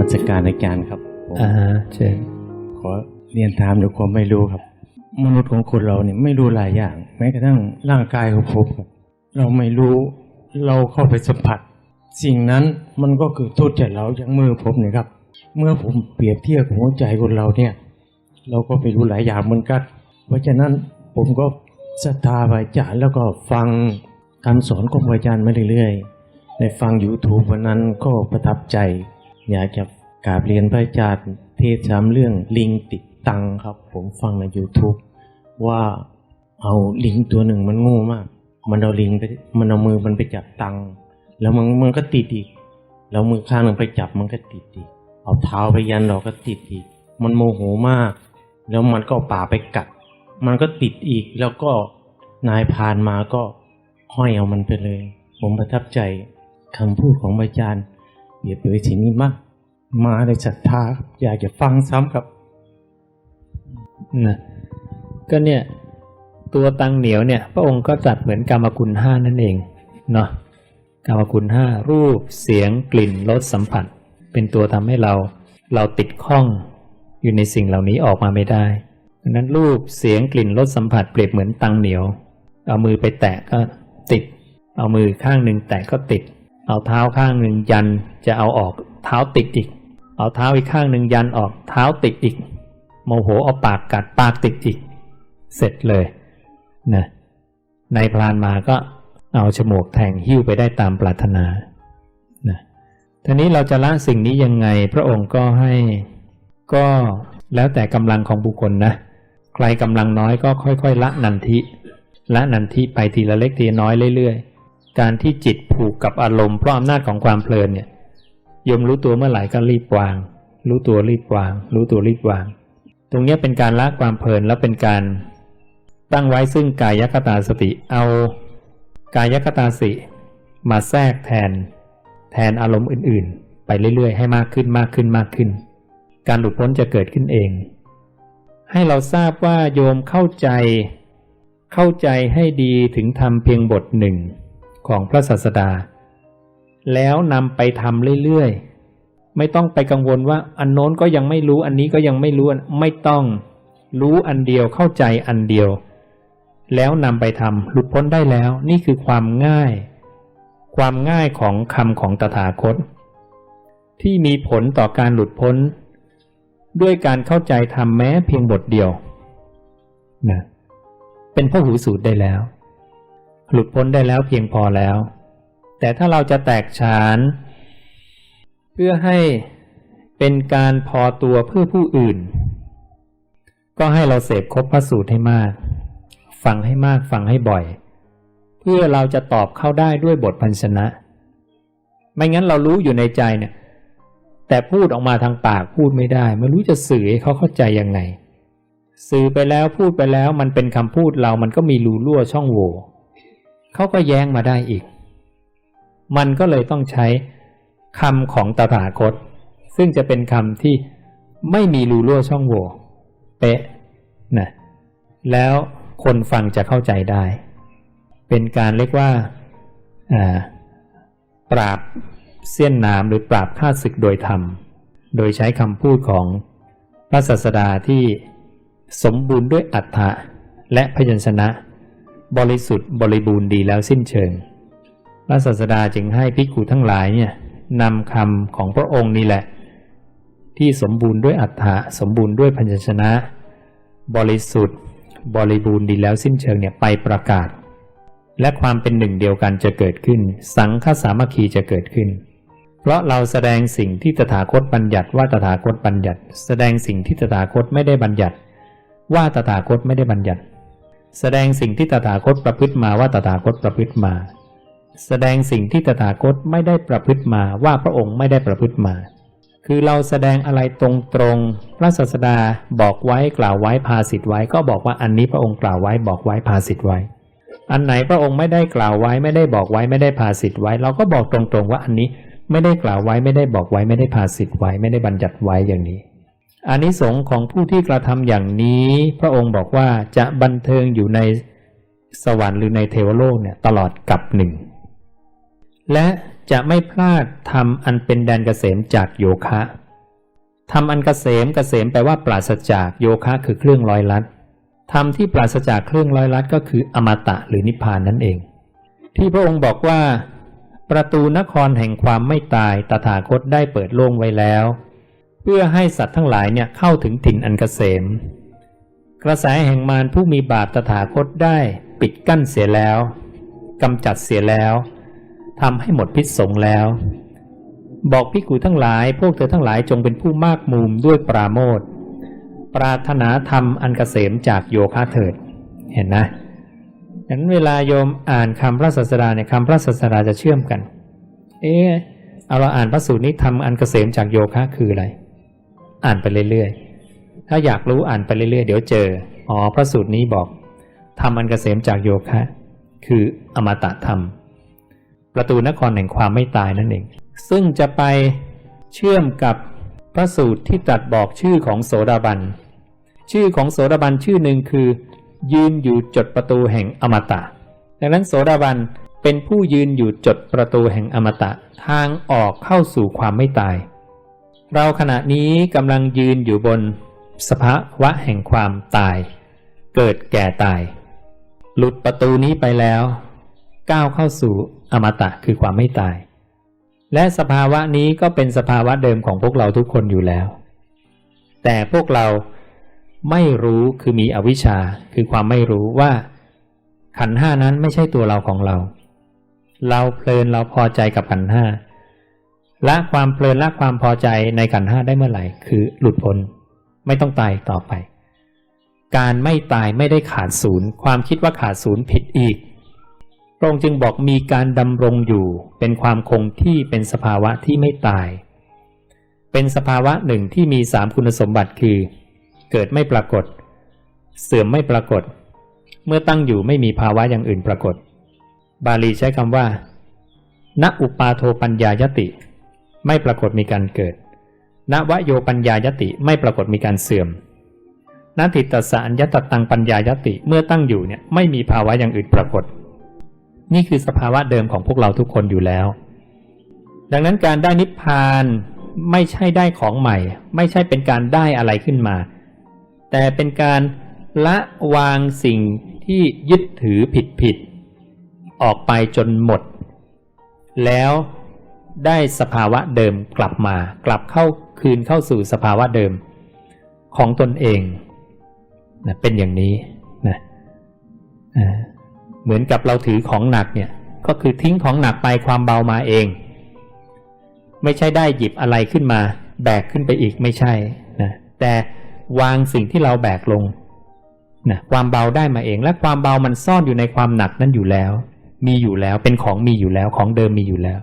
มัสการอาจารย์ครับผมอ่าฮะเชิญขอเรียนถามด้วยความไม่รู้ครับ มนุษย์ของคนเราเนี่ยไม่รู้หลายอย่าง แม้กระทั่งร่างกายของผมครับ เราไม่รู้เราเข้าไปสัมผัส สิ่งนั้นมันก็คือโทษใจเราอย่างมือผมเนี่ยครับ เมื่อผมเปรียบเทียบกับหัวใจคนเราเนี่ย เราก็ไปรู้หลายอย่างเหมือนกัน เพราะฉะนั้นผมก็ศรัทธาพระอาจารย์แล้วก็ฟังคำสอนของพระอาจารย์มาเรื่อยๆในฟัง YouTube วันนั้นก็ประทับใจ อยากจะกราบเรียนพระอาจารย์เทศสามเรื่องลิงติดตังครับ ผมฟังใน YouTube ว่าเอาลิงตัวหนึ่งมันโง่มาก มันเอาลิงไปมันเอามือมันไปจับตังแล้วมันมันก็ติดอีก แล้วมือข้างหนึ่งไปจับมันก็ติดอีก เอาเท้าไปยันเราก็ติดอีก มันโมโหมาก แล้วมันก็ป่าไปกัด มันก็ติดอีก แล้วก็นายพานมาก็ห้อยเอามันไปเลย ผมประทับใจคำพูดของอาจารย์ เปรียบเปรยสิ่งนี้มากมาในศรัทธาอยากจะฟังซ้ำครับนะก็เนี่ยตัวตังเหนียวเนี่ย พระองค์ก็จัดเหมือนกรรมคุณห้านั่นเองเนาะกรรมคุณห้ารูปเสียงกลิ่นรสสัมผัส เป็นตัวทำให้เราเราติดข้องอยู่ในสิ่งเหล่านี้ออกมาไม่ได้ดังนั้นรูปเสียงกลิ่นรสสัมผัสเปรียบเหมือนตังเหนียว เอามือไปแตะก็ติด เอามือข้างหนึ่งแตะก็ติด เอาเท้าข้างหนึ่งยันจะเอาออกเท้าติดอีก เอาเท้าอีกข้างหนึ่งยันออกเท้าติดอีก โมโหเอาปากกัดปากติดอีก เสร็จเลยนะนายพรานมาก็เอาฉมวกแทงหิ้วไปได้ตามปรารถนานะทีนี้เราจะละสิ่งนี้ยังไงพระองค์ก็ให้ก็แล้วแต่กำลังของบุคคลนะ ใครกำลังน้อยก็ค่อยๆ ละนันทิ ละนันทิไปทีละเล็กทีน้อยเรื่อยๆ การที่จิตผูกกับอารมณ์เพราะอำนาจของความเพลินเนี่ยยมรู้ตัวเมื่อไหร่ก็รีบวาง รู้ตัวรีบวาง รู้ตัวรีบวาง ตรงนี้เป็นการละความเพลินแล้วเป็นการตั้งไว้ซึ่งกายคตาสติ เอากายคตาสติมาแทรกแทน แทนอารมณ์อื่น ๆ ไปเรื่อย ๆ ให้มากขึ้นมากขึ้นมากขึ้น การหลุดพ้นจะเกิดขึ้นเอง ให้เราทราบว่าโยมเข้าใจ เข้าใจให้ดีถึงทำเพียงบทหนึ่ง ของพระศาสดา แล้วนำไปทำเรื่อยๆ ไม่ต้องไปกังวลว่าอันโน้นก็ยังไม่รู้อันนี้ก็ยังไม่รู้ไม่ต้องรู้อันเดียวเข้าใจอันเดียว แล้วนำไปทำหลุดพ้นได้แล้วนี่คือความง่าย ความง่ายของคำของตถาคต ที่มีผลต่อการหลุดพ้น ด้วยการเข้าใจธรรมแม้เพียงบทเดียวนะเป็นพระหูสูตรได้แล้ว หลุดพ้นได้แล้วเพียงพอแล้ว แต่ถ้าเราจะแตกฉาน เพื่อให้เป็นการพอตัวเพื่อผู้อื่น ก็ให้เราเสพครบพระสูตรให้มาก ฟังให้มากฟังให้บ่อย เพื่อเราจะตอบเข้าได้ด้วยบทพันชนะ ไม่งั้นเรารู้อยู่ในใจเนี่ยแต่พูดออกมาทางปากพูดไม่ได้ ไม่รู้จะสื่อให้เขาเข้าใจยังไง สื่อไปแล้วพูดไปแล้วมันเป็นคำพูดเรามันก็มีรูรั่วช่องโหว่ เขาก็แย้งมาได้อีก มันก็เลยต้องใช้คำของตถาคต ซึ่งจะเป็นคำที่ไม่มีรูรั่วช่องโหว่เป๊ะนะแล้วคนฟังจะเข้าใจได้ เป็นการเรียกว่าปราบเสี้ยนน้ำหรือปราบฆ่าศึกโดยธรรม โดยใช้คำพูดของพระศาสดาที่สมบูรณ์ด้วยอัฏฐะและพยัญชนะ บริสุทธิ์บริบูรณ์ดีแล้วสิ้นเชิง พระศาสดาจึงให้ภิกขุทั้งหลายเนี่ยนำคำของพระองค์นี่แหละ ที่สมบูรณ์ด้วยอัฏฐะสมบูรณ์ด้วยพัญชนะ บริสุทธิ์ บริบูรณ์ดีแล้วสิ้นเชิงเนี่ยไปประกาศ และความเป็นหนึ่งเดียวกันจะเกิดขึ้น สังฆสามัคคีจะเกิดขึ้น เพราะเราแสดงสิ่งที่ตถาคตบัญญัติว่าตถาคตบัญญัติ แสดงสิ่งที่ตถาคตไม่ได้บัญญัติ ว่าตถาคตไม่ได้บัญญัติ แสดงสิ่งที่ตถาคตประพฤติมาว่าตถาคตประพฤติมา แสดงสิ่งที่ตถาคตไม่ได้ประพฤติมาว่าพระองค์ไม่ได้ประพฤติมา คือเราแสดงอะไรตรงๆพระศาสดาบอกไว้กล่าวไว้พาสิทธิ์ไว้ ก็บอกว่าอันนี้พระองค์กล่าวไว้บอกไว้พาสิทธิ์ไว้ อันไหนพระองค์ไม่ได้กล่าวไว้ไม่ได้บอกไว้ไม่ได้พาสิทธิ์ไว้ เราก็บอกตรงๆว่าอันนี้ไม่ได้กล่าวไว้ไม่ได้บอกไว้ไม่ได้พาสิทธิ์ไว้ไม่ได้บัญญัติไว้อย่างนี้ อานิสงส์ของผู้ที่กระทำอย่างนี้ พระองค์บอกว่าจะบันเทิงอยู่ในสวรรค์หรือในเทวโลกเนี่ยตลอดกับหนึ่ง และจะไม่พลาดทำอันเป็นแดนเกษมจากโยคะทำอันเกษมเกษมแปลว่าปราศจากโยคะคือเครื่องร้อยลัดทำที่ปราศจากเครื่องร้อยลัดก็คืออมตะหรือนิพพานนั่นเอง ที่พระองค์บอกว่า ประตูนครแห่งความไม่ตายตถาคตได้เปิดโล่งไว้แล้ว เพื่อให้สัตว์ทั้งหลายเนี่ยเข้าถึงถิ่นอันเกษม กระแสแห่งมารผู้มีบาปตถาคตได้ปิดกั้นเสียแล้วกำจัดเสียแล้วทำให้หมดพิษสงแล้ว บอกพิกูทั้งหลายพวกเธอทั้งหลายจงเป็นผู้มากมุมด้วยปราโมทปรารถนาธรรมอันเกษมจากโยคะเถิด เห็นนะดังนั้นเวลาโยมอ่านคำพระศาสดาเนี่ยคำพระศาสดาจะเชื่อมกัน เออเอาเราอ่านพระสูตรนี้ทำอันเกษมจากโยคะคืออะไร อ่านไปเรื่อยๆ ถ้าอยากรู้อ่านไปเรื่อยๆ เดี๋ยวเจอ อ๋อพระสูตรนี้บอกทำอันเกษมจากโยคะ คืออมตะธรรม ประตูนครแห่งความไม่ตายนั่นเอง ซึ่งจะไปเชื่อมกับพระสูตรที่ตรัสบอกชื่อของโสดาบัน ชื่อของโสดาบันชื่อหนึ่งคือ ยืนอยู่จดประตูแห่งอมตะ ดังนั้นโสดาบันเป็นผู้ยืนอยู่จดประตูแห่งอมตะทางออกเข้าสู่ความไม่ตาย เราขณะนี้กำลังยืนอยู่บนสภาวะแห่งความตาย เกิดแก่ตาย หลุดประตูนี้ไปแล้ว ก้าวเข้าสู่อมตะคือความไม่ตาย และสภาวะนี้ก็เป็นสภาวะเดิมของพวกเราทุกคนอยู่แล้ว แต่พวกเราไม่รู้คือมีอวิชชาคือความไม่รู้ว่า ขันห้านั้นไม่ใช่ตัวเราของเรา เราเพลินเราพอใจกับขันห้า ละความเพลินละความพอใจในขันห้าได้เมื่อไหร่ คือหลุดพ้นไม่ต้องตายต่อไป การไม่ตายไม่ได้ขาดศูนย์ ความคิดว่าขาดศูนย์ผิดอีกพระองค์จึงบอกมีการดำรงอยู่ เป็นความคงที่เป็นสภาวะที่ไม่ตาย เป็นสภาวะหนึ่งที่มีสามคุณสมบัติคือ เกิดไม่ปรากฏ เสื่อมไม่ปรากฏ เมื่อตั้งอยู่ไม่มีภาวะอย่างอื่นปรากฏ บาลีใช้คำว่า ณอุปาโทปัญญายติ ไม่ปรากฏมีการเกิดณวโยปัญญายติไม่ปรากฏมีการเสื่อมณติตสารยตตังปัญญายติเมื่อตั้งอยู่เนี่ยไม่มีภาวะอย่างอื่นปรากฏ นี่คือสภาวะเดิมของพวกเราทุกคนอยู่แล้ว ดังนั้นการได้นิพพานไม่ใช่ได้ของใหม่ ไม่ใช่เป็นการได้อะไรขึ้นมา แต่เป็นการละวางสิ่งที่ยึดถือผิดผิดๆออกไปจนหมด แล้ว ได้สภาวะเดิมกลับมา กลับเข้าคืนเข้าสู่สภาวะเดิมของตนเองนะเป็นอย่างนี้นะเหมือนกับเราถือของหนักเนี่ยก็คือทิ้งของหนักไปความเบามาเอง ไม่ใช่ได้หยิบอะไรขึ้นมา แบกขึ้นไปอีกไม่ใช่นะแต่วางสิ่งที่เราแบกลงนะความเบาได้มาเอง และความเบามันซ่อนอยู่ในความหนักนั้นอยู่แล้ว มีอยู่แล้วเป็นของมีอยู่แล้วของเดิมมีอยู่แล้ว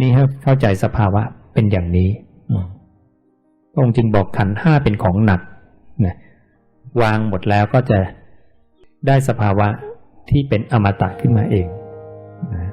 นะนี่ให้เข้าใจสภาวะเป็นอย่างนี้อืมพระองค์จึงบอกขันธ์ห้าเป็นของหนักนะวางหมดแล้วก็จะได้สภาวะที่เป็นอมตะขึ้นมาเองนะ